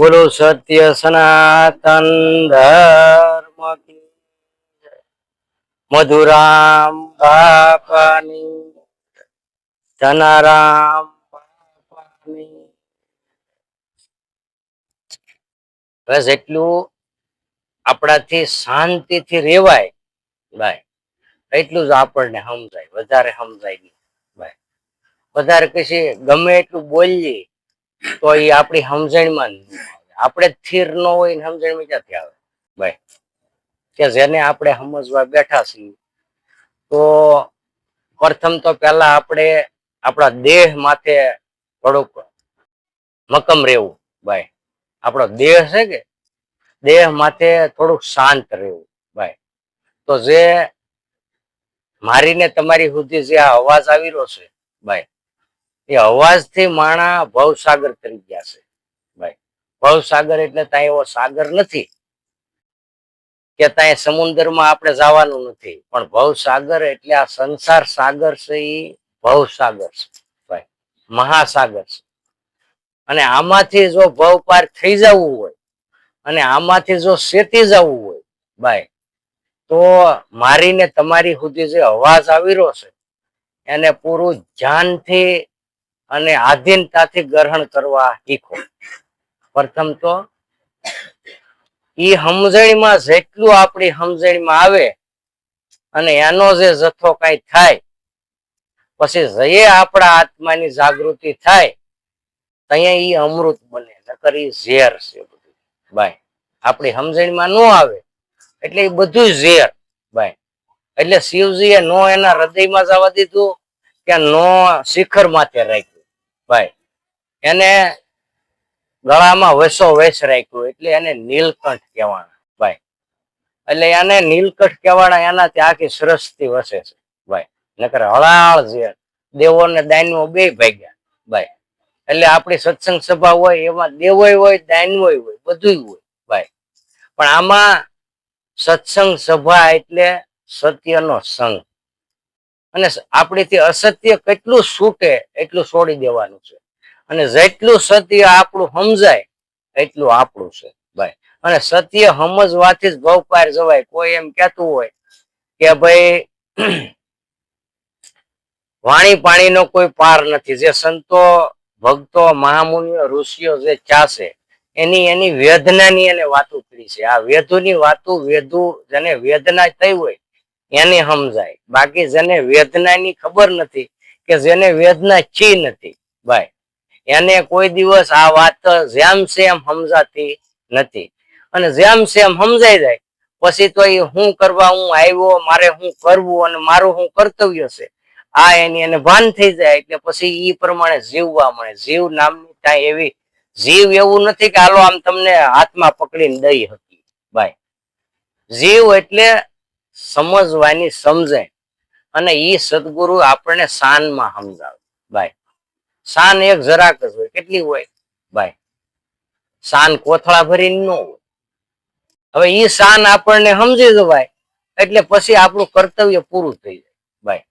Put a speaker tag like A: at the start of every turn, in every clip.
A: બોલો સત્ય સનાતન ધર્મ મધુરામ બાપાની ધનારામ બાપાની બસ એટલું આપણાથી શાંતિથી રેવાય. ભાઈ એટલું જ આપણને સમજાય. વધારે સમજાય નહીં. ભાઈ વધારે કશી ગમે એટલું બોલીએ. તો એ આપણી સમજણમાં આપણે સ્થિર ન હોય ને સમજણમાં ક્યાંથી આવે? ભાઈ, કે જેને આપણે સમજવા બેઠા છીએ, તો પ્રથમ તો પહેલા આપણે આપણા દેહ માથે થોડુંક મક્કમ રહેવું, ભાઈ. આપણો દેહ છે કે, દેહ માથે થોડુંક શાંત રહેવું, ભાઈ. તો જે મારીને તમારી સુધી જે આ અવાજ આવી રહ્યો છે, ભાઈ એ અવાજથી માણા ભવસાગર તરી ગયા છે. ભાઈ, ભવસાગર એટલે ત્યાં એવો સાગર નથી કે ત્યાં સમુદ્રમાં આપણે જવાનું નથી. પણ ભવસાગર એટલે આ સંસાર સાગર છે એ ભવસાગર છે. ભાઈ, મહાસાગર છે. અને આમાંથી જો ભવ પાર થઈ જવું હોય અને આમાંથી જો શેતી જવું હોય, ભાઈ, તો મારીને તમારી સુધી જે અવાજ આવી રહ્યો છે, એને પૂરું ધ્યાનથી અને આધીનતાથી ગ્રહણ કરવા શીખો. પ્રથમ તો, ઈ સમજણીમાં જેટલું આપણી સમજણીમાં આવે અને એનો જે જથ્થો કઈ થાય, પછી જઈએ આપણા આત્માની જાગૃતિ થાય ત્યાં ઈ અમૃત બને, નકર ઈ ઝેર છે બધું. ભાઈ આપણી સમજણીમાં ન આવે, એટલે એ બધું ઝેર. ભાઈ એટલે શિવજીએ નો એના હૃદયમાં જવા દીધું કે નો શિખર માથે રાખ્યું. ભાઈ, એને ગળામાં વસો વેસ રાખ્યું, એટલે એને નીલકંઠ કહેવાના, ભાઈ. એટલે એને નીલકંઠ કહેવાના, એનાથી આખી સરસથી વસે છે, ભાઈ. નકર હળાળ ઝેર દેવો ને દાનવો બે ભાગ્યા, ભાઈ. એટલે આપણી સત્સંગ સભા હોય, એમાં દેવોય હોય, દાનવોય હોય બધું હોય, ભાઈ. પણ આમાં સત્સંગ સભા એટલે સત્યનો સંગ. અને આપણીથી અસત્ય કેટલું છૂટે એટલું છોડી દેવાનું છે. અને જેટલું સત્ય આપણું સમજાય એટલું આપણું છે, ભાઈ. અને સત્ય સમજવાથી જ ભવ પાર જવાય. કોઈ એમ કહેતું હોય કે ભાઈ, વાણી પાણીનો કોઈ પાર નથી. જે સંતો, ભક્તો, મહામુનિઓ, ઋષિઓ જે ચાસે, એની એની વેદનાની એને વાતો કરી છે. આ વેધુની વાતો વેધુ જેને વેદના થઈ હોય એને સમજાય. બાકી જેને વેદનાની ખબર નથી કે જેને વેદના ચી નથી, ભાઈ, એને કોઈ દિવસ આ વાત જેમ સેમ સમજાતી નથી. અને જેમ સેમ સમજાઈ જાય, પછી તો એ હું કરવા હું આવ્યો, મારે હું કરવું અને મારું હું કર્તવ્ય છે. આ એની એને ભાન થઈ જાય એટલે પછી એ પ્રમાણે જીવવા મળે. જીવ નામની કાંઈ એવી જીવ એવું નથી કે હાલો આમ તમને હાથમાં પકડીને દઈ હતી ભાઈ, જીવ એટલે સમજવાની સમજે. અને ઈ સદગુરુ આપણને શાનમાં સમજાવે. ભાઈ શાન એક જરાક જ હોય. કેટલી હોય? ભાઈ શાન કોથળા ભરીને ન હોય. હવે ઈ શાન આપણને સમજી જવાય. એટલે પછી આપણું કર્તવ્ય પૂરું થઈ જાય. ભાઈ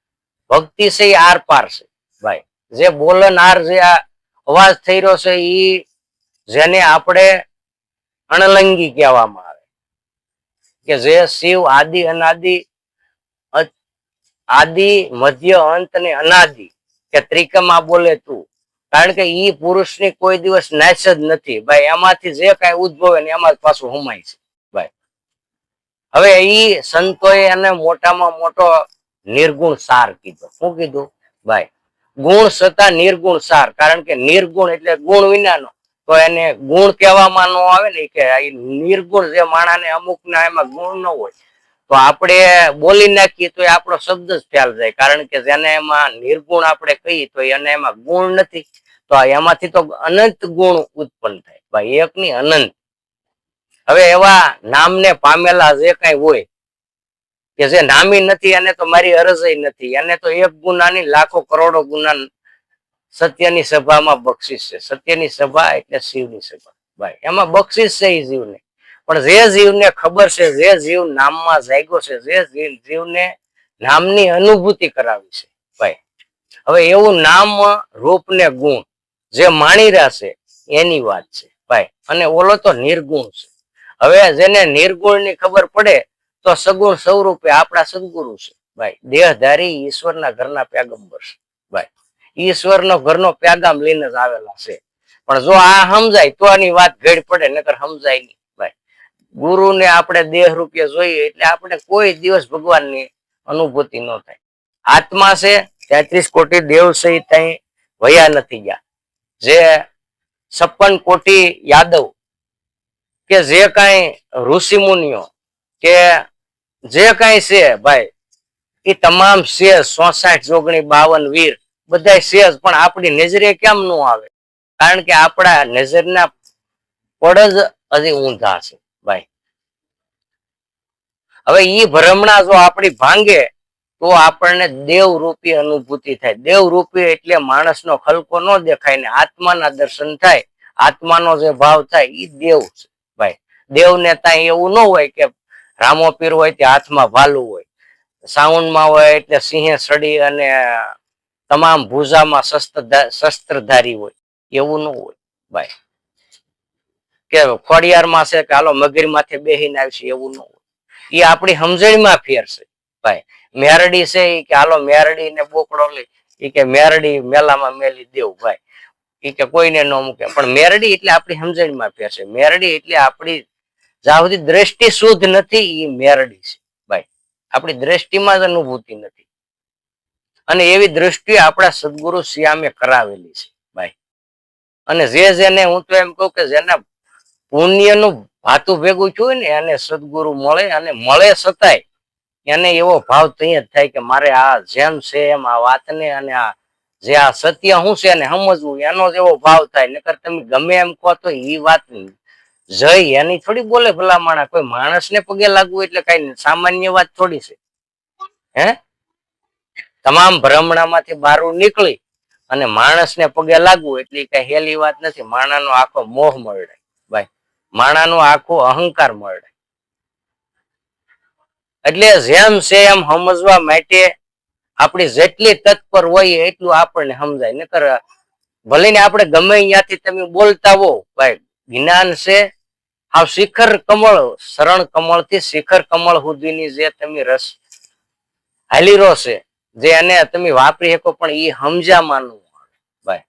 A: ભક્તિ છે એ આર પાર છે. ભાઈ જે બોલનાર જે આ અવાજ થઈ રહ્યો છે ઈ જેને આપણે અણલંગી કહેવામાં આવે. કે જે શિવ, આદિ, અનાદિ આદિ, મધ્ય, અંત ને અનાદિ, કે ત્રિકમા બોલે તું. કારણ કે ઈ પુરુષની કોઈ દિવસ નાશ જ નથી. ભાઈ, એમાંથી જે કાંઈ ઉદ્ભવે ને એમાં પાછું હુમાય છે. ભાઈ, હવે ઈ સંતોએ એને મોટામાં મોટો નિર્ગુણ સાર કીધો. શું કીધું? ભાઈ, ગુણ છતાં નિર્ગુણ સાર. કારણ કે નિર્ગુણ એટલે ગુણ વિનાનો. તો એને ગુણ કહેવામાં ન આવે ને કે નિર્ગુણ જે માણાને અમુક ના એમાં ગુણ ન હોય. તો આપણે બોલી નાખીએ તો આપણો શબ્દ જ ફેલ જાય. કારણ કે જેને એમાં નિર્ગુણ આપણે કહીએ તો એને એમાં ગુણ નથી. તો એમાંથી તો અનંત ગુણ ઉત્પન્ન થાય. ભાઈ એક ની અનંત. હવે એવા નામને પામેલા જે કઈ હોય, કે જે નામી નથી, એને તો મારી અરજ નથી. એને તો એક ગુનાની લાખો કરોડો ગુના સત્યની સભામાં બક્ષિસ છે. સત્યની સભા એટલે શિવની સભા. ભાઈ એમાં બક્ષિસ છે એ જીવને. પણ જે જીવને ખબર છે, જે જીવ નામમાં જાગ્યો છે, જે જીવને નામની અનુભૂતિ કરાવી છે. ભાઈ હવે એવું નામ, રૂપ ને ગુણ જે માણી રહ્યા એની વાત છે. ભાઈ અને ઓલો તો નિર્ગુણ છે. હવે જેને નિર્ગુણની ખબર પડે, તો સગુણ સ્વરૂપે આપણા સદગુરુ છે. ભાઈ દેહધારી ઈશ્વરના ઘરના પેગંબર છે. ભાઈ ઈશ્વરનો ઘરનો પ્યાગામ લઈને જ આવેલા છે. પણ જો આ સમજાય, તો આની વાત ઘેડ પડે, નકર સમજાય નહીં. ભાઈ, ગુરુને આપણે દેહ રૂપે જોઈએ એટલે આપણે કોઈ દિવસ ભગવાનની અનુભૂતિ ન થાય. આત્મા છે, તેત્રીસ કોટી દેવ સહિત અહીં વયા નથી ગયા. જે છપ્પન કોટી યાદવ કે જે કઈ ઋષિ મુનિઓ કે જે કઈ છે, ભાઈ એ તમામ છે, સોસાઠ જોગણી બાવન વીર બધા છે પણ આપણી નજરે કેમ ન આવે? કારણ કે આપણા નજરના પડ જ હજી ઊંધા છે, ભાઈ. હવે ઈ ભ્રમણા જો આપણી ભાંગે, તો આપણને દેવરૂપી અનુભૂતિ થાય. દેવરૂપી એટલે માણસનો ખલકો ન દેખાય ને આત્માના દર્શન થાય. આત્માનો જે ભાવ થાય, ઈ દેવ છે, ભાઈ. દેવને ત્યાં એવું ન હોય કે રામો પીર હોય તે હાથમાં ભાલું હોય. સાઉન્ડમાં હોય એટલે સિંહે સડી અને તમામ ભૂજામાં શસ્ત્ર શસ્ત્રધારી હોય, એવું ન હોય, ભાઈ. કે ખોડિયારમાં છે કે હાલો મગીરમાંથી બેહીને આવશે એવું ન હોય. એ આપણી સમજણમાં ફેર ભાઈ. મેરડી છે એ કે હાલો મેરડી ને બોકડો લઈ ઈ કે મેરડી મેલામાં મેલી દેવ, ભાઈ. એ કે કોઈને ન મૂકે, પણ મેરડી એટલે આપણી સમજણમાં ફેર છે. મેરડી એટલે આપણી જ્યાં દ્રષ્ટિ શુદ્ધ નથી એ મેરડી છે, ભાઈ. આપણી દ્રષ્ટિમાં જ અનુભૂતિ નથી. અને એવી દ્રષ્ટિ આપણા સદગુરુ શ્યામે કરાવેલી છે, ભાઈ. અને જે જેને હું તો એમ કહું કે જેના પુણ્યનું ભાતું ભેગું થયું ને એને સદગુરુ મળે અને મળે છતાંય એને એવો ભાવ ત્યાં જ થાય કે મારે આ જેમ છે એમ આ વાતને અને આ જે આ સત્ય શું છે એને સમજવું, એનો જ એવો ભાવ થાય. નકર તમે ગમે એમ કહો તો એ વાત જય, એની થોડી બોલે ભલા માણા કોઈ માણસને પગે લાગવું એટલે કઈ સામાન્ય વાત થોડી છે. હે? તમામ ભ્રમણામાંથી બહાર નીકળી અને માણસને પગે લાગવું એટલે કઈ હેલી વાત નથી. માણાનો આખો મોહ મળે. ભાઈ, માણાનો આખો અહંકાર મળે. એટલે જેમ છે એમ સમજવા માટે આપણી જેટલી તત્પર હોય એટલું આપણને સમજાય. નકર ભલે ને આપણે ગમે ત્યાંથી તમે બોલતા હો ભાઈ, જ્ઞાન છે. આ શિખર કમળ, શરણ કમળથી શિખર કમળ સુધીની જે તમે રસ હાલીરો છે જે એને તમે વાપરી શકો પણ એ સમજ્યા માનવું ભાઈ.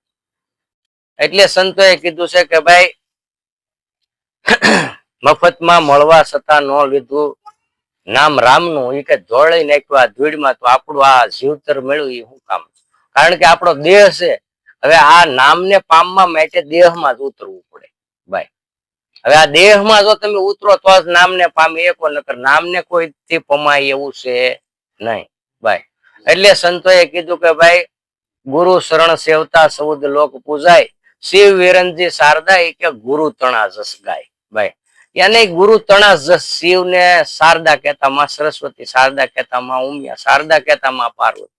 A: એટલે સંતોએ કીધું છે કે ભાઈ, મફતમાં મળવા છતાં ન લીધું. નામ રામનું એ કે ધોળી નાખ્યું ધૂળમાં તો આપણું આ જીવતર મેળવ્યું એ શું કામ? કારણ કે આપણો દેહ છે. હવે આ નામને પામવા માટે દેહમાં જ ઉતરવું પડે. ભાઈ. હવે આ દેહમાં જો તમે ઉતરો તો જ નામને પામી એકો નકર નામને કોઈથી પમાય એવું છે નહીં. ભાઈ. એટલે સંતોએ કીધું કે ભાઈ, ગુરુ શરણ સેવતા સૌદ લોક પૂજાય, શિવ વિરંજી શારદા કે ગુરુ તણા જસ ગાય. ભાઈ એને ગુરુ તણા શિવ ને શારદા કહેતા માં સરસ્વતી, શારદા કહેતા માં ઉમિયા, શારદા કહેતા માં પાર્વતી.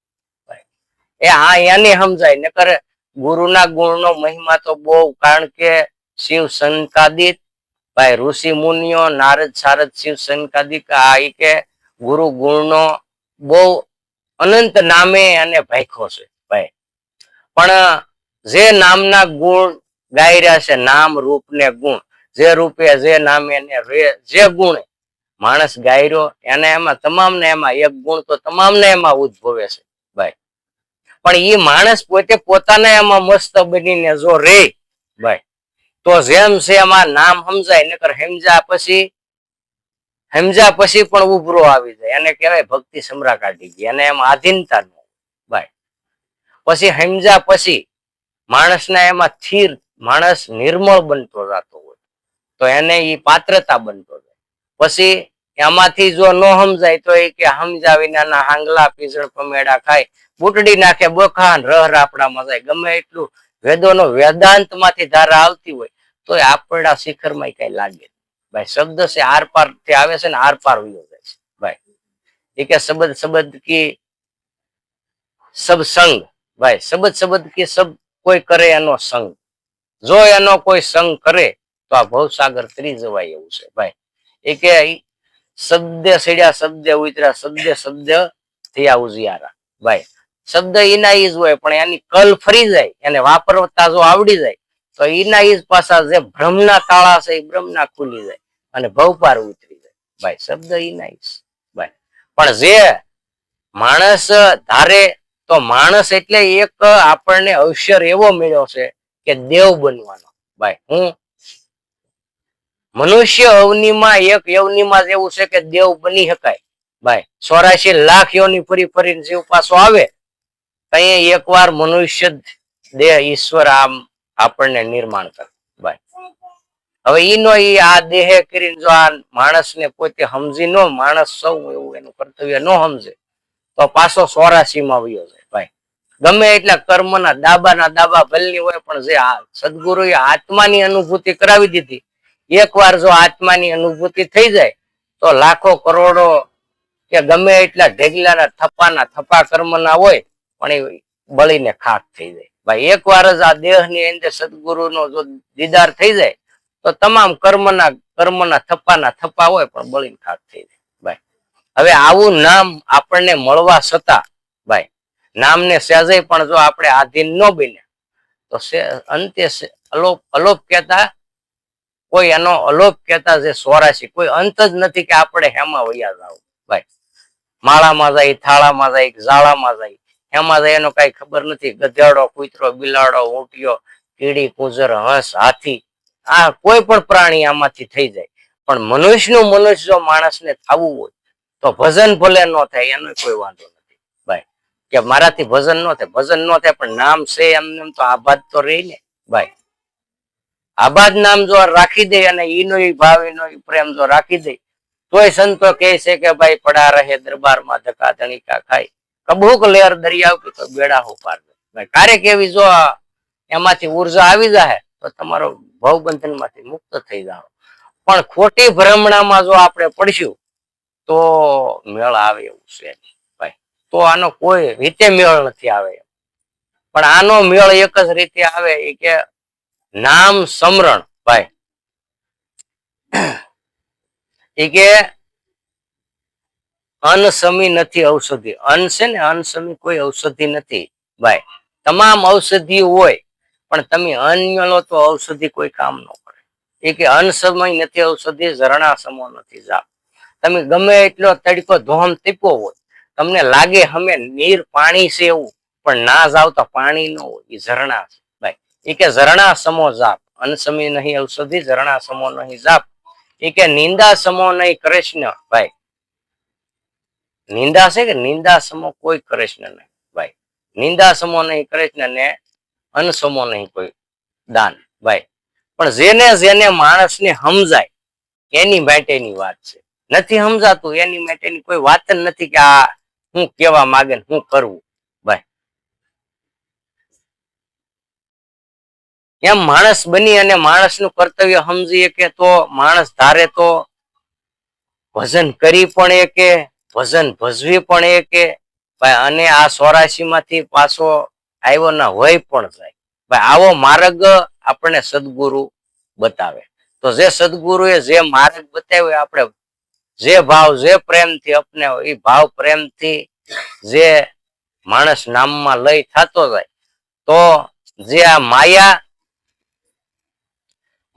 A: એ હા એને સમજાય, નકર ગુરુના ગુણનો મહિમા તો બહુ, કારણ કે શિવ સંકાદિત, ભાઈ, ઋષિ મુનિઓ, નારદ શારદ શિવ સંકાદિક આ કે ગુરુ ગુણનો બહુ અનંત નામે અને ભાઈખો છે ભાઈ પણ જે નામના ગુણ ગાઈ રહ્યા છે, નામ રૂપ ને ગુણ, જે રૂપે, જે નામે ને જે ગુણે માણસ ગાયરો, એને એમાં તમામ ને એમાં, એક ગુણ તો તમામ ને એમાં ઉદ્ભવે છે ભાઈ પણ એ માણસ પોતે પોતાના એમાં મસ્ત બનીને જો રે ભાઈ તો જેમ છે એમાં નામ સમજાય, નકર સમજ્યા પછી સમજ્યા પછી પણ ઉભરો આવી જાય. એને કહેવાય ભક્તિ સમરા કાઢી ગઈ એને એમાં આધીનતા ન પછી સમજ્યા પછી માણસના એમાં સ્થિર માણસ નિર્મળ બનતો જતો હોય. તો એને એ પાત્રતા બનતો જાય. પછી એમાંથી જો ન સમજાય તો એ કે સમજા વિનાના હાંગલા પીસળ પમેડા ખાય. બુટડી નાખે, બોખાન, રહ રાપડામાં જાય. ગમે એટલું વેદોનો વેદાંતમાંથી ધારા આવતી હોય તો આપણા શિખરમાં કઈ લાગે. ભાઈ, શબ્દ છે આર પારથી આવે છે ને આર પાર વયો જાય છે. ભાઈ, એ કે શબ્દ શબ્દ કી સબસંગ ભાઈ, શબ્દ શબ્દ કી સબ કોઈ કરે એનો સંગ? જો એનો કોઈ સંગ કરે, તો આ ભવસાગર ત્રી જવાય એવું છે. ભાઈ, એ કે શબ્દ સેડ્યા શબ્દ ઉતર્યા, શબ્દ શબ્દ થયા ઉજિયારા. ભાઈ, શબ્દ એના ઈજ હોય, પણ એની કલ ફરી જાય, એને વાપરતા જો આવડી જાય, તો એના ઈજ પાછા જે ભ્રમના તાળા છે એ બ્રહ્મના ખુલી જાય. અને ભવપાર ઉતરી જાય ભાઈ, શબ્દ ઈ નાઈશ ભાઈ, પણ જે માણસ ધારે તો માણસ એટલે એક આપણને અવસર એવો મળ્યો છે કે દેવ બનવાનો. ભાઈ, હું મનુષ્ય અવનીમાં, એક યવનીમાં જેવું છે કે દેવ બની શકાય. ભાઈ, ચોરાશી લાખ યોની ફરી ફરીને જીવ પાછો આવે એક એકવાર મનુષ્ય દેહ ઈશ્વર આમ આપણને નિર્માણ કરે. હવે ઈનો ઈ આ દેહે કરીને જો આ માણસને પોતે સમજી નો, માણસ સૌ એવું એનું કર્તવ્ય નો સમજે, તો પાછો સોરાસીમાં વયો જાય ભાઈ. ગમે એટલા કર્મના દાબાના દાબા ભલની હોય, પણ જે સદગુરુએ આત્માની અનુભૂતિ કરાવી દીધી, એકવાર જો આત્માની અનુભૂતિ થઈ જાય, તો લાખો કરોડો કે ગમે એટલા ઢેગલાના, થપ્પાના, થપ્પા કર્મના હોય, પણ એ બળીને ખાક થઈ જાય. ભાઈ, એકવાર જ આ દેહની અંદર સદગુરુનો જો દીદાર થઈ જાય તો તમામ કર્મના કર્મના થપ્પાના થપ્પા હોય પણ બળીને ખાક થઈ જાય. ભાઈ હવે આવું નામ આપણને મળવા છતાં ભાઈ નામને સહેજે પણ જો આપણે આધીન ન બને તો અંતે અલોપ અલોપ કહેતા, કોઈ એનો અલોપ કહેતા જે સોરાશી કોઈ અંત જ નથી કે આપણે હેમાં વૈયા જાવ ભાઈ માળામાં જાય, થાળામાં જાય, ઝાળામાં જાય, હેમાં જાય એનો કઈ ખબર નથી. ગધેડો, કૂતરો, બિલાડો, ઊંટિયો, કીડી, કુંજર, હંસ, હાથી આ કોઈ પણ પ્રાણી આમાંથી થઈ જાય. પણ મનુષ્યનું મનુષ્ય જો માણસને થવું હોય, તો ભજન ભલે ન થાય, એનો કોઈ વાંધો નથી. ભાઈ, કે મારાથી ભજન ન થાય, ભજન ન થાય, પણ નામ છે એમને તો આબાદ તો રહી ને. ભાઈ, આબાદ નામ જો રાખી દે અને ઈનો ભાવ એનો પ્રેમ જો રાખી દે, તોય સંતો કહે છે કે ભાઈ, પડા રહે દરબારમાં ધકા ધણીકા ખાય. કબૂક લેર દરિયા તો બેડા હો પાર. ભાઈ ક્યારેક એવી જો એમાંથી ઊર્જા આવી જાય તો તમારો ભવબંધનમાંથી મુક્ત થઈ જાઓ પણ ખોટી ભ્રમણામાં જો આપણે પડશું, તો મેળ આવે એવું છે તો આનો કોઈ રીતે મેળ નથી આવે. પણ આનો મેળ એક જ રીતે આવે એ કે નામ સમરણ, ભાઈ. એ કે અનસમી નથી ઔષધિ. અન છે ને અનસમી કોઈ ઔષધિ નથી, ભાઈ. તમામ ઔષધિ હોય પણ તમે અન્ય લો તો ઔષધિ કોઈ કામ ન કરે. એ કે અનસમય નથી, ઔષધિ ઝરણા સમો નથી જાપ તમે ગમે એટલો તડકો ધોમ તીપો હોય, તમને લાગે હમે નીર પાણી છે એવું, પણ ના જાવ તો પાણી ન હોય, એ ઝરણા છે. ભાઈ એ કે ઝરણા સમો જાપ. અનસમી નહીં, ઔષધિ ઝરણા સમો નહીં, જાપ. એ કે નિંદા સમો નહીં, કૃષ્ણ. ભાઈ નિંદા છે કે નિંદા સમો કોઈ કૃષ્ણ નહીં ભાઈ નિંદા સમો નહીં કૃષ્ણ ને અનસમો નહીં કોઈ. દાન. ભાઈ. પણ જેને જેને માણસને સમજાય, એની માટેની વાત છે. નથી સમજાતું, એની માટેની કોઈ વાત જ નથી કે આ હું કેવા માગે હું કરવું ભાઈ. એમ માણસ બની અને માણસનું કર્તવ્ય સમજીએ કે તો માણસ ધારે તો ભજન કરી પણ એ કે ભજન ભજવી પણ એ કે ભાઈ, અને આ સોરાશી માંથી પાછો આવ્યો ના હોય પણ જાય ભાઈ, આવો માર્ગ આપણને સદગુરુ બતાવે. તો જે સદગુરુએ જે માર્ગ બતાવ્યો આપણે જે ભાવ, જે પ્રેમથી અપનાવો એ ભાવ પ્રેમથી જે માણસ નામમાં લઈ થતો જાય, તો જે આ માયા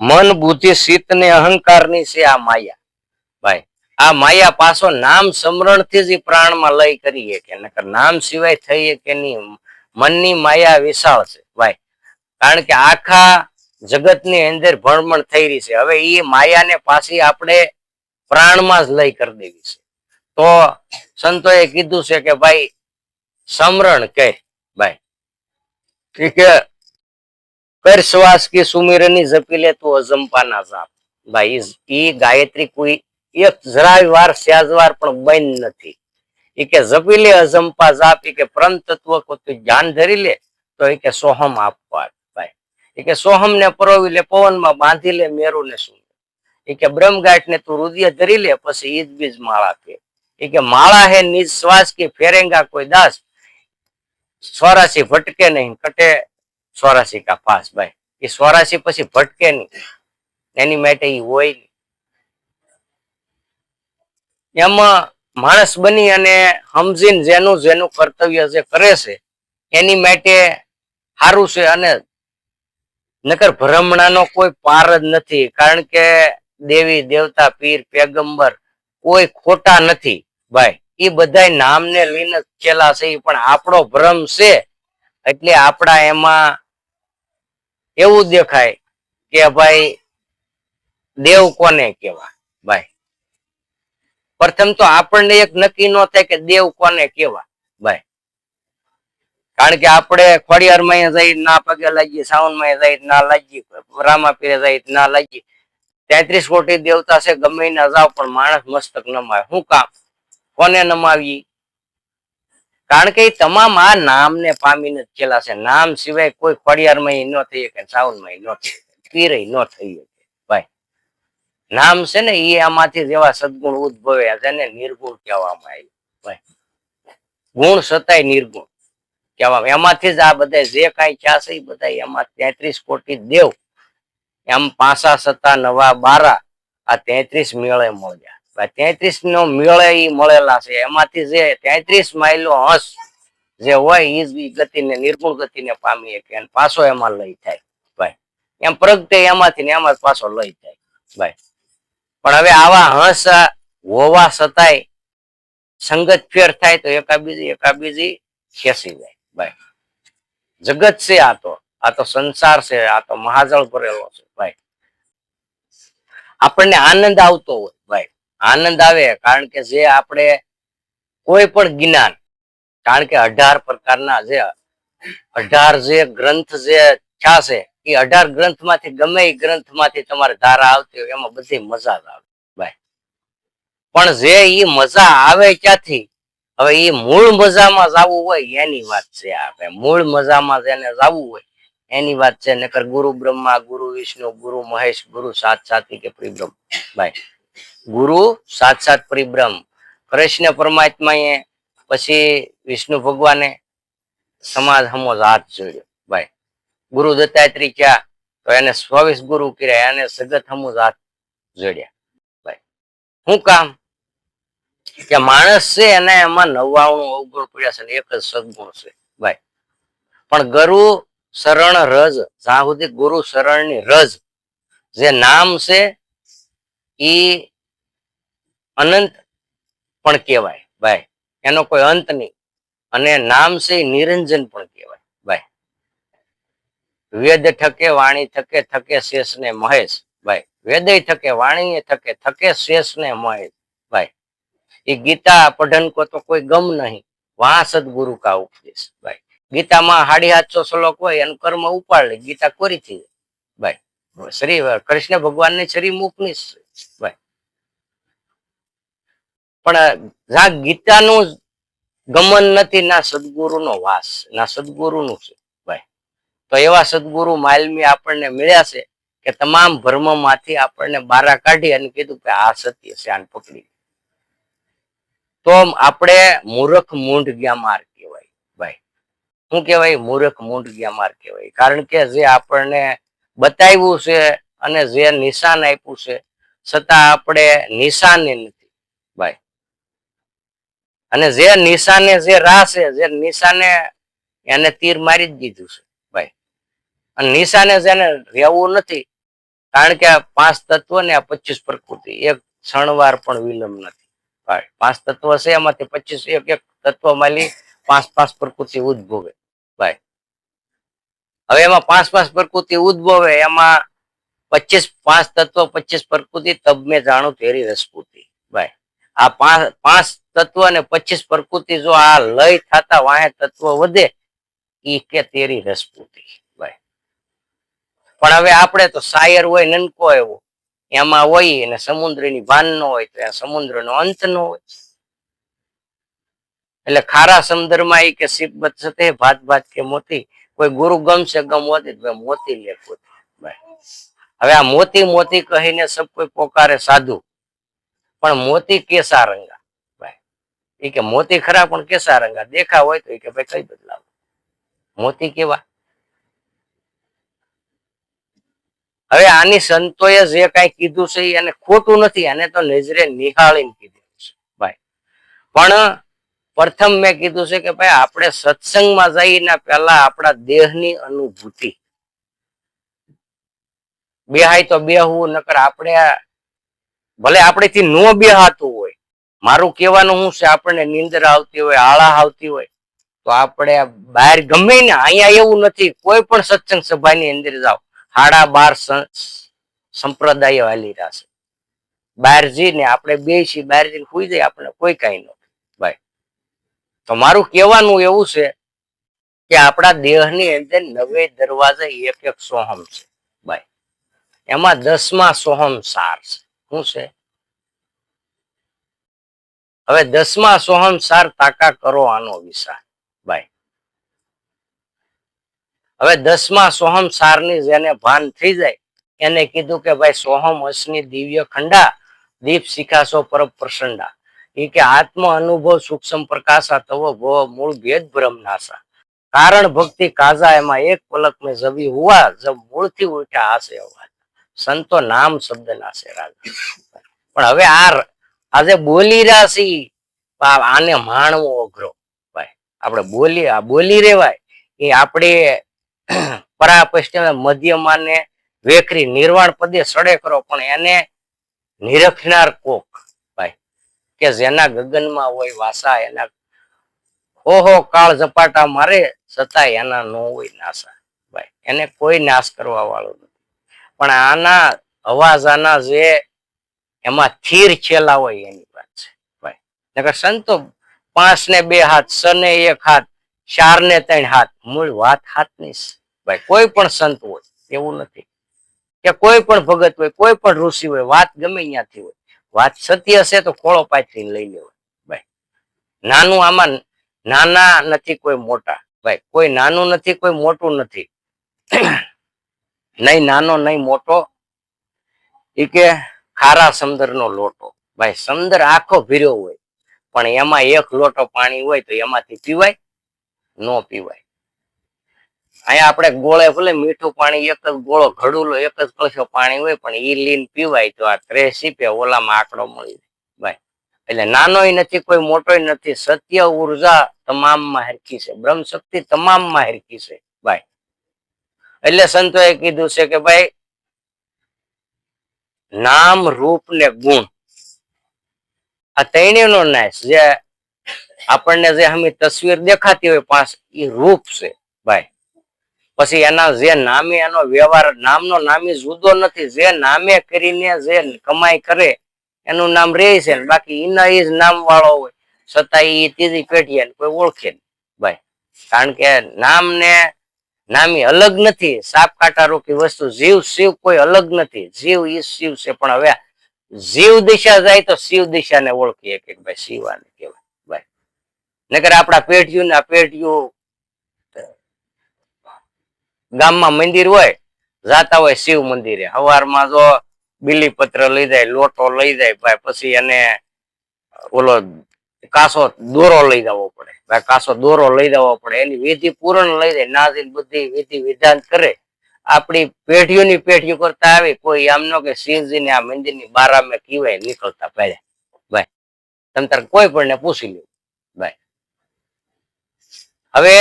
A: મન, બુદ્ધિ, શીત ને અહંકારની છે આ માયા. ભાઈ, આ માયા પાછો નામ, સમરણથી જ ઈ પ્રાણમાં લઈ કરીએ કે નકર નામ સિવાય થઈએ કે નહીં મનની માયા વિશાળ છે. ભાઈ કારણ કે આખા જગતની અંદર ભણમણ થઈ રહી છે. હવે એ માયાને પાછી આપણે પ્રાણમાં જ લઈ કરી દેવી છે. તો સંતોએ કીધું છે કે ભાઈ, સમરણ કે ભાઈ કે કર શ્વાસ કી સુમિરની જપી લે તું અજંપાના જાપ ભાઈ ઈ ગાયત્રી કોઈ એક જરાય વાર સ્યાજ વાર પણ બંધ નથી. કે જપી અજંપા જાપ એ કે પરમ તત્વ કો તું ધરી લે, તો એ કે સોહમ આપવા ભાઈ. એ કે સોહમ ને પરોવી લે, પવનમાં બાંધી લે મેરુ ને શું? એ કે બ્રહ્મગાંઠ ને તું રુદિય ધરી લે, પછી ઈદ બીજ માળા કે. એ કે માળા હે નિજ શ્વાસ કે ફેરેંગા કોઈ દાસ? સ્વરાશી ભટકે નહીં, કટે સ્વરાશી કા પાસ, ભાઈ. એ સ્વરાશી પછી ભટકે નહીં. એની માટે એ હોય. એમાં માણસ બની અને સમજીને જેનું જેનું કર્તવ્ય જે કરે છે, એની માટે સારું છે અને નકર ભ્રમણાનો કોઈ પાર જ નથી. કારણ કે દેવી, દેવતા, પીર, પેગંબર કોઈ ખોટા નથી ભાઈ. એ બધા નામને લઈને ચેલા છે. એ પણ આપણો ભ્રમ છે. એટલે આપણા એમાં એવું દેખાય કે ભાઈ, દેવ કોને કેવા પ્રથમ તો આપણને એક નક્કી ન થાય કે દેવ કોને કેવા ભાઈ. કારણ કે આપણે ખોડિયારમાં જઈ ના પગે લાગીએ સાવનમાં જઈ ના લાગીએ, રામાપીરે જઈ ના લાગીએ. તેત્રીસ કોટી દેવતા છે, ગમે ના જાવ પણ માણસ મસ્તક નમાવે. શું કામ? કોને નમાવી કારણ કે તમામ આ નામને પામીને જ છે. નામ સિવાય કોઈ ખોડિયારમાં ન થઈ શકે, સાવનમાં ન થઈ પીરે ન થઈ શકે. નામ છે ને એ આમાંથી જેવા સદગુણ ઉદ્ભવ્યા છે ને, નિર્ગુણ કહેવામાં આવ્યું ગુણ સતાય નિર્ગુણ કહેવામાં એમાંથી જ આ બધા જે કાંઈ ખ્યા છે એ બધા એમાં તેત્રીસ કોટી દેવ, એમ પાસા સત્તા નવા બારા, આ તેત્રીસ મેળે મળ્યા. તેત્રીસ નો મેળે એ મળેલા છે. એમાંથી જે તેત્રીસ માઇલો હંસ જે હોય એ ગતિને, નિર્ગુણ ગતિને પામી શકે પાછો એમાં લઈ થાય. ભાઈ, એમ પ્રગટે એમાંથી ને એમાં પાછો લઈ થાય. ભાઈ પણ હવે આવા હંસ, હોવા છતાંય સંગત ફેર થાય તો એકાબીજી એકાબીજી ખેસી જાય. ભાઈ, જગત છે આ તો. આ તો સંસાર છે, આ તો મહાજળ ભરેલો છે, ભાઈ. આપણને આનંદ આવતો હોય, ભાઈ. આનંદ આવે કારણ કે જે આપણે કોઈ પણ જ્ઞાન, કારણ કે અઢાર પ્રકારના જે અઢાર જે ગ્રંથ જે થયા છે એ અઢાર ગ્રંથમાંથી ગમે એ ગ્રંથમાંથી તમારે ધારા આવતી હોય, એમાં બધી મજા આવે. ભાઈ પણ જે એ મજા આવે ક્યાંથી? હવે એ મૂળ મજામાં જવું હોય, એની વાત છે આપણે મૂળ મજામાં જેને જવું હોય, એની વાત છે. નકર ગુરુ બ્રહ્મા, ગુરુ વિષ્ણુ, ગુરુ મહેશ, ગુરુ સાત સાતી કે પરિબ્રહ્મ ભાઈ ગુરુ સાત સાત પરિબ્રહ્મ કૃષ્ણ પરમાત્માએ પછી વિષ્ણુ ભગવાને સમાજ હમો હાથ જોડ્યો. ગુરુ દત્તાત્રી ક્યાં? તો એને ચોવીસ ગુરુ કર્યા, એને સગત હમુ હાથ જોડ્યા. ભાઈ શું કામ? કે માણસ છે એને એમાં નવ્વાણું અવગુણ પડ્યા છે એક જ સદગુણ છે. ભાઈ પણ ગુરુ શરણ રજ, જ્યાં સુધી ગુરુ શરણની રજ, જે નામ છે એ અનંત પણ કહેવાય. ભાઈ એનો કોઈ અંત નહીં. અને નામ છે નિરંજન પણ કહેવાય. વેદ થકે, વાણી થકે થકે શેષ ને મહેશ. ભાઈ વેદ થકે વાણી થકે થકે શેષ ને મહેશ. ભાઈ, એ ગીતા પઠન કો તો કોઈ ગમ નહીં. વહાં, સદગુરુ કા ઉપદેશ. ભાઈ, ગીતામાં સાડી સાતસો શ્લોક હોય, એનું કર્મ ઉપાડ. લે ગીતા કોરી થઈ ભાઈ શ્રી કૃષ્ણ ભગવાનની શ્રી મુખની ભાઈ, પણ જ્યાં ગીતાનું ગમન નથી, ના સદગુરુનો વાસ, ના સદગુરુનું છે. તો એવા સદગુરુ માલમી આપણને મળ્યા છે કે તમામમાંથી આપણને બારા કાઢી અને કીધું કે આ સત્ય છે, આને પકડી તો આપણે મૂર્ખ મૂંઢ ગયા માર કહેવાય, ભાઈ. શું કહેવાય? મૂર્ખ મૂંઢ ગયા માર કહેવાય. કારણ કે જે આપણને બતાવ્યું છે અને જે નિશાન આપ્યું છે, છતાં આપણે નિશાને નથી, ભાઈ. અને જે નિશાને જે રાહ છે, જે નિશાને એને તીર મારી જ દીધું છે. અને નિશાને જેને રહેવું નથી. કારણ કે આ પાંચ તત્વ ને આ પચીસ પ્રકૃતિ. એક ક્ષણવાર પણ વિલંબ નથી. પાંચ તત્વ છે, એમાંથી પચીસ એક એક તત્વ માલી પાંચ પાંચ પ્રકૃતિ ઉદ્ભવે. ભાઈ, હવે એમાં પાંચ પાંચ પ્રકૃતિ ઉદ્ભવે, એમાં પચીસ પાંચ તત્વ, પચીસ પ્રકૃતિ, તબ મેં જાણું તેરી રસપૂતિ. ભાઈ, આ પાંચ પાંચ તત્વ અને પચીસ પ્રકૃતિ જો આ લય થતા વાહે તત્વ વધે, ઈ કે તેરી રસપૂતિ. પણ હવે આપણે તો સાયર હોય, નનકો એવો એમાં હોય અને સમુદ્રની ભાન હોય તો સમુદ્ર નો અંત ન હોય. એટલે ખારા સમુદ્રમાં એ કે સિબત સતે, ભાત ભાત કે મોતી. કોઈ ગુરુ ગમશે, ગમ હોતી મોતી લે હવે આ મોતી મોતી કહીને સબ કોઈ પોકારે સાધુ. પણ મોતી કેસા રંગા એ કે મોતી ખરા પણ કેસા રંગા દેખા હોય તો એ કે ભાઈ કઈ બદલાવ? મોતી કેવા? હવે આની સંતોએ જે કઈ કીધું છે એને ખોટું નથી, એને તો નજરે નિહાળીને કીધું છે. ભાઈ, પણ પ્રથમ મેં કીધું છે કે ભાઈ, આપણે સત્સંગમાં જઈને પહેલા આપણા દેહની અનુભૂતિ. બેહાય તો બેહવું, નકર આપણે ભલે આપણેથી ન બેહાતું હોય, મારું કહેવાનું શું છે, આપણને નીંદર આવતી હોય, આળા આવતી હોય, તો આપણે બહાર ગમે ને, અહીંયા એવું નથી, કોઈ પણ સત્સંગ સભાની અંદર જાઓ. હાડા બાર સંપ્રદાય હાલી રહ્યા છે. બહાર જઈને આપણે બે છીએ બહાર જઈને સુઈ જાય આપણે કોઈ કાંઈ ન ભાઈ, તો મારું કહેવાનું એવું છે કે આપણા દેહની અંદર નવે દરવાજા એક એક સોહમ છે. ભાઈ, એમાં દસમા સોહમ સાર છે. શું છે? હવે દસમા સોહમ સાર તાકા કરો આનો વિચાર ભાઈ હવે દસમા સોહમ સારની જેને ભાન થઈ જાય, એને કીધું કે ભાઈ સોહમ અસની દિવ્ય ખંડા, દીપ શિખાસો પર પ્રસંડા એ કે આત્મ અનુભવ સૂક્ષ્મ પ્રકાશા તવો ભો મૂળ ભેદ નાશા કારણ ભક્તિ કાજા એમાં એક પલક મેં જવી હુઆ જબ મૂળથી ઉઠ્યા આશે અવાજ. સંતો નામ શબ્દ નાશે રાજા. પણ હવે આ આજે બોલી છીએ આને માણવો અઘરો. ભાઈ, આપણે બોલી આ બોલી રેવાય, એ આપણે પરાપષ્ટ મધ્યમાને વેખરી નિર્વાણ પદે સડે કરો, પણ એને નિરખનાર કોક ભાઈ, કે જેના ગગનમાં હોય વાસા, એના ઓહો કાળ ઝપાટા મારે છતાં એના નો હોય નાસા ભાઈ. એને કોઈ નાશ કરવા વાળું નથી. પણ આના અવાજ, આના જે એમાં થીર છેલા હોય એની વાત છે ભાઈ. નકર સંતો પાંચ ને બે હાથ સ ને એક હાથ ચાર ને ત્રણ હાથ. મૂળ વાત હાથની ભાઈ, કોઈ પણ સંત હોય, એવું નથી. કે કોઈ પણ ભગત હોય, કોઈ પણ ઋષિ હોય, વાત ગમે ત્યાંથી હોય. વાત સત્ય હશે તો ખોળો પાથરીને લઈ લેવાય. ભાઈ, નાનું આમાં નાના નથી કોઈ મોટા. ભાઈ, કોઈ નાનું નથી, કોઈ મોટું નથી. નહીં નાનો, નહીં મોટો. ઈ કે ખારા સમંદરનો લોટો. ભાઈ, સમંદર આખો ભીર્યો હોય. પણ એમાં એક લોટો પાણી હોય તો એમાંથી પીવાય. નો પીવાય. અહીંયા આપણે ગોળે ભલે મીઠું પાણી, એક જ ગોળો ઘડુલો, એક જ કલશો પાણી હોય, પણ ઈ લીન પીવાય તો આ ત્રેસ ઓલામાં આંકડો મળી જાય. એટલે નાનોય નથી, કોઈ મોટોય નથી, સત્ય ઊર્જા તમામમાં હરખી છે. બ્રહ્મ શક્તિ તમામમાં હરખી છે. ભાઈ એટલે સંતોએ કીધું છે કે ભાઈ, નામ, રૂપ ને ગુણ. આ ત્રણેયનો નાશ. જે આપણને જે હમી તસવીર દેખાતી હોય પાંચ એ રૂપ છે, ભાઈ. પછી એના જે નામે એનો વ્યવહાર, નામનો નામી જુદો નથી. જે નામે કરીને જે કમાઈ કરે, એનું નામ રે છે બાકી એના એ જ નામ વાળો હોય. છતાં એ ત્રીજી પેઢી કોઈ ઓળખે ભાઈ. કારણ કે નામ ને નામી અલગ નથી. સાપ કાંટા રોકી વસ્તુ, જીવ, શિવ કોઈ અલગ નથી. જીવ એ શિવ છે. પણ હવે જીવ દિશા જાય તો શિવ દિશાને ઓળખીએ કે ભાઈ શિવાને કહેવાય. નકર આપણા પેઢીયું ના પેઢીયું ગામમાં મંદિર હોય, જાતા હોય શિવ મંદિરે. સવારમાં જો બીલીપત્ર લઈ જાય, લોટો લઈ જાય, ભાઈ પછી એને ઓલો કાસો દોરો લઈ જવો પડે. ભાઈ કાસો દોરો લઈ જવો પડે. એની વિધિ પૂરણ લઈ જાય નાઝીલ બધી વિધિ વિધાન કરે. આપણી પેઢીઓની પેઢીઓ કરતા આવી, કોઈ આમ નો કે શિવજીને આ મંદિરની બારામે કીવાય નીકળતા પહેલા. ભાઈ, તમ તાર કોઈ પણ ને પૂછી લ્યો. ભાઈ હવે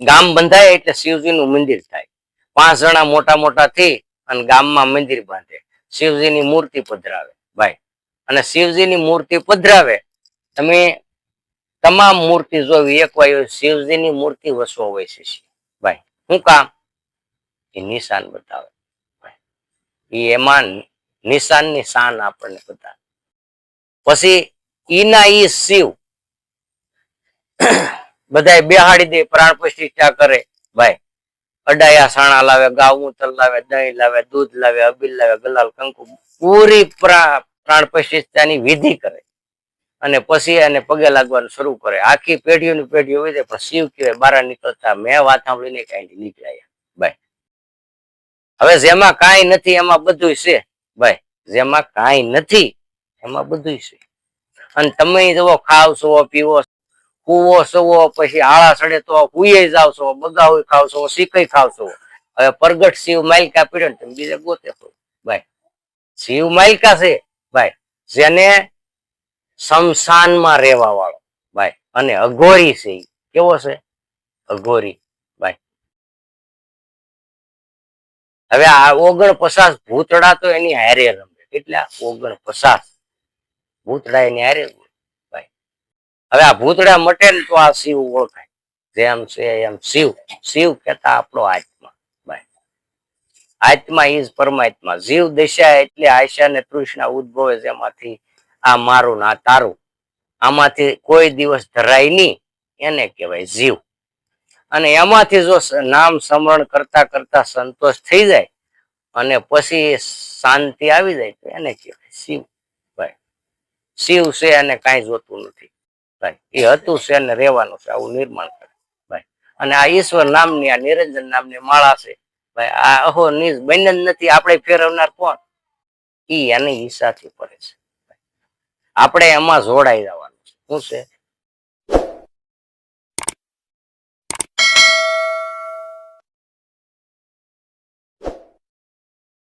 A: ગામ બંધાય એટલે શિવજીનું મંદિર થાય. પાંચ જણા મોટા મોટા થઈ અને ગામમાં મંદિર બાંધે. શિવજીની મૂર્તિ પધરાવે. ભાઈ, અને શિવજીની મૂર્તિ પધરાવે, તમે તમામ મૂર્તિ જોવી, એક વાયો શિવજીની મૂર્તિ વસવો હોય છે ભાઈ, શું કામ? એ નિશાન બતાવે. એ એમાં નિશાનની શાન આપણને બતાવે. પછી ઈના ઈ શિવ બધાય બેહાડી દે, પ્રાણ પ્રતિષ્ઠા કરે. ભાઈ, અડાયા સાણા લાવે ગાઉતર લાવે, દહીં લાવે, દૂધ લાવે, અબીલ લાવે, ગલાલ, કંકુ, પૂરી પ્રાણ પ્રતિષ્ઠાની વિધિ કરે. અને પછી એને પગે લાગવાનું શરૂ કરે. આખી પેઢીઓની પેઢીઓ હોય પણ શિવ કહેવાય બહાર નીકળતા મેં વાત સાંભળીને કઈ નીકળ્યા. ભાઈ, હવે જેમાં કાંઈ નથી, એમાં બધું છે. ભાઈ, જેમાં કાંઈ નથી, એમાં બધું છે. અને તમે જુઓ ખાવ છો પીવો કૂવો, સવો, પછી આળા સડે તો હુઈએ જાવ છો બગાવું ખાવ છો શીકઈ ખાવ હવે પ્રગટ શિવ માલિકા પીડે ને તમે બીજા ગોતે છો ભાઈ, શિવ માલિકા છે, ભાઈ, જેને શમશાનમાં રહેવા વાળો, ભાઈ, અને અઘોરી છે કેવો છે? અઘોરી હવે આ ઓગણ પચાસ ભૂતડા તો એની હારે રમે. કેટલા? ઓગણ પચાસ ભૂતડા એની હારે. ભાઈ હવે આ ભૂતડા મટે ને તો આ શિવ ઓળખાય. જેમ છે એમ શિવ. શિવ કહેતા આપણો આત્મા. આત્મા ઇઝ પરમાત્મા. જીવ દિશા એટલે આશા ને તૃષ્ણા ઉદ્ભવે જેમાંથી આ મારું ના તારું. આમાંથી કોઈ દિવસ ધરાય નહીં. એને કહેવાય જીવ. અને એમાંથી જો નામ સ્મરણ કરતા કરતા સંતોષ થઈ જાય અને પછી શાંતિ આવી જાય તો એને કહેવાય શિવ. ભાઈ શિવ છે અને કાંઈ જોતું નથી. એ હતું છે અને રહેવાનું છે, આવું નિર્માણ કરે. ભાઈ, અને આ ઈશ્વર નામની, આ નિરંજન નામની માળા છે. ભાઈ, આ અહો નિજ બને નથી, આપણે ફેરવનાર કોણ? ઈ એની ઈચ્છાથી પડે છે. આપણે એમાં જોડાઈ જવાનું છે. શું છે?